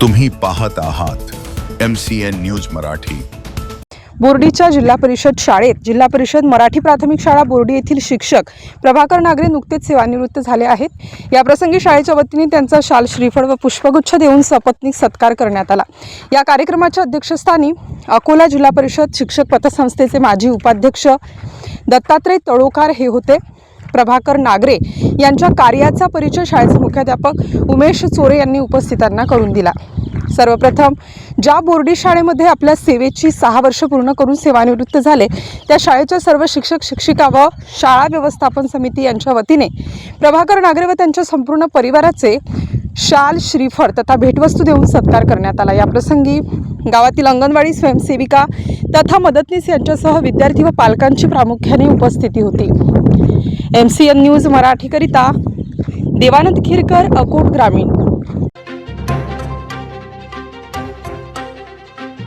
तुम्ही पाहत आहात M C N news Marathi. बोर्डीच्या जिल्हा परिषद शाळेत जिल्हा परिषद मराठी प्राथमिक शाळा बोर्डी येथील शिक्षक प्रभाकर नागरे नुकतेच सेवानिवृत्त झाले आहेत. याप्रसंगी शाळेच्या वतीने त्यांचा शाल श्रीफळ व पुष्पगुच्छ देऊन सपत्नीक सत्कार करण्यात आला. या कार्यक्रमाच्या अध्यक्षस्थानी अकोला जिल्हा परिषद शिक्षक पतसंस्थेचे माजी उपाध्यक्ष दत्तात्रय तळोकार हे होते. प्रभाकर नागरे यांच्या कार्याचा परिचय शाळेचे मुख्याध्यापक उमेश चोरे यांनी उपस्थितांना करून दिला. सर्वप्रथम ज्या बोर्डी शाळेमध्ये आपल्या सेवेची सहा वर्ष पूर्ण करून सेवानिवृत्त झाले त्या शाळेच्या सर्व शिक्षक शिक्षिका व शाळा व्यवस्थापन समिती यांच्या वतीने प्रभाकर नागरे व त्यांच्या संपूर्ण परिवाराचे शाल श्रीफळ तथा भेटवस्तू देऊन सत्कार करण्यात आला. याप्रसंगी गावातील अंगणवाडी स्वयंसेविका तथा मदतनीस यांच्यासह विद्यार्थी व पालकांची प्रामुख्याने उपस्थिती होती. एम सी एन न्यूज मराठीकरिता देवानंद खिरकर अकोट ग्रामीण.